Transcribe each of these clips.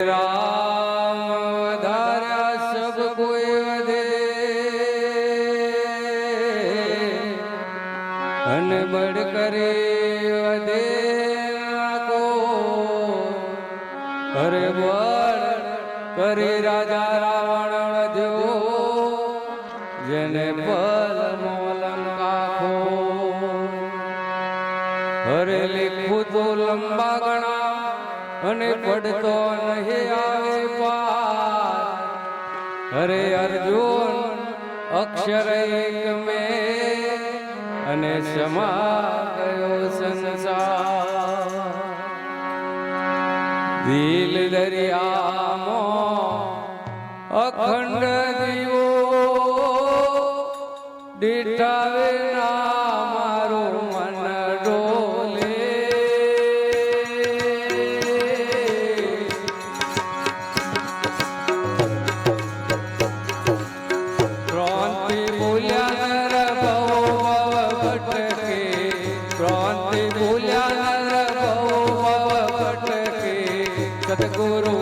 રામ ધારા સબ કોઈ વધે. અન બડ કરે વધે આકો. અરે બળ કરે રાજા રાવણ વધ્યો અને પડતો નહીં આવે પાર. અરે અર્જુન, અક્ષર એક મે અને સમા ગયો સંસાર. દિલ દરિયામો અખંડ દીવો દીઠાવે ના Sadhguru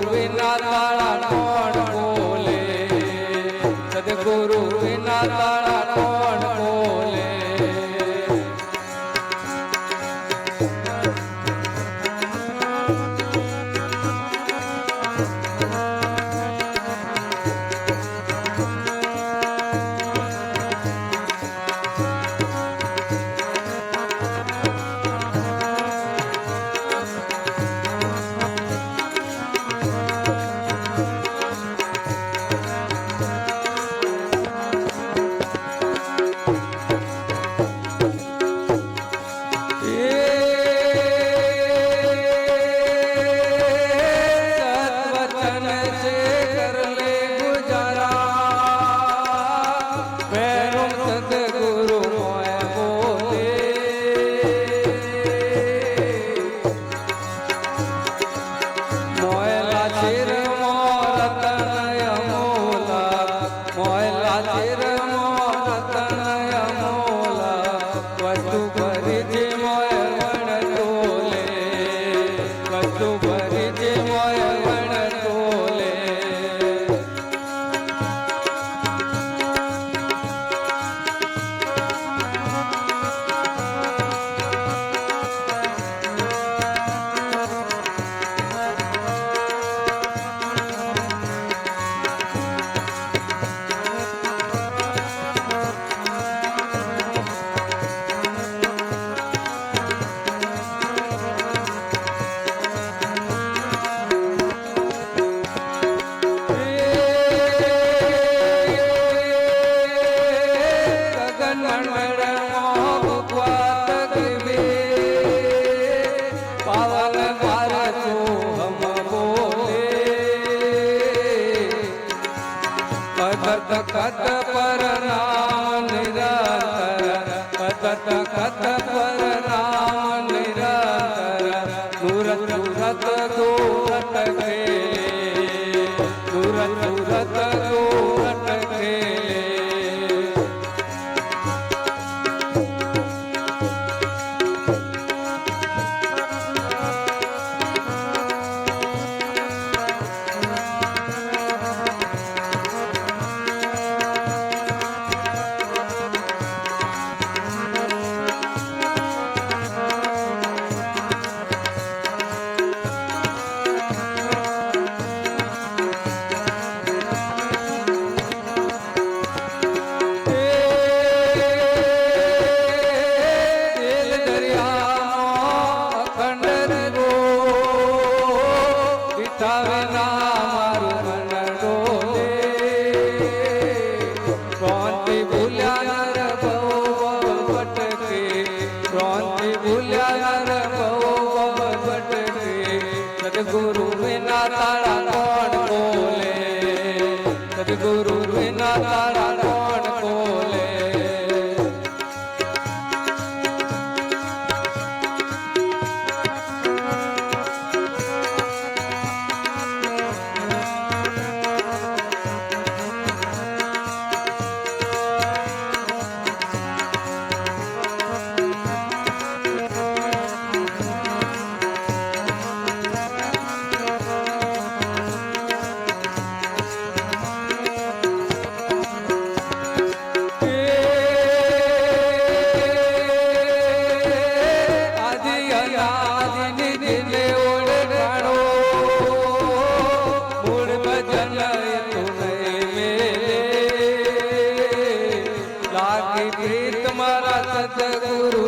લાગી પ્રીત મારા સદગુરુ.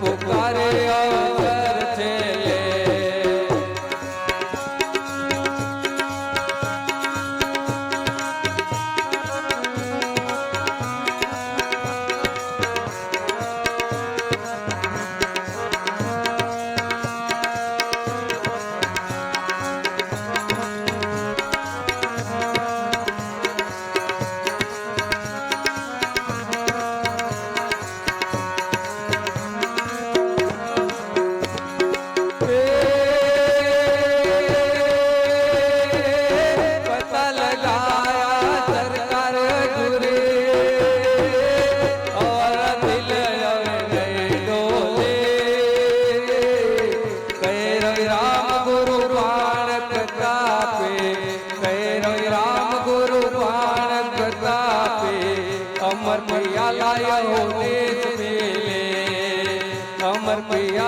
पुकारे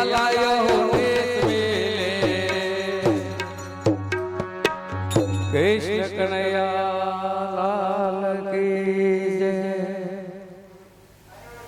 la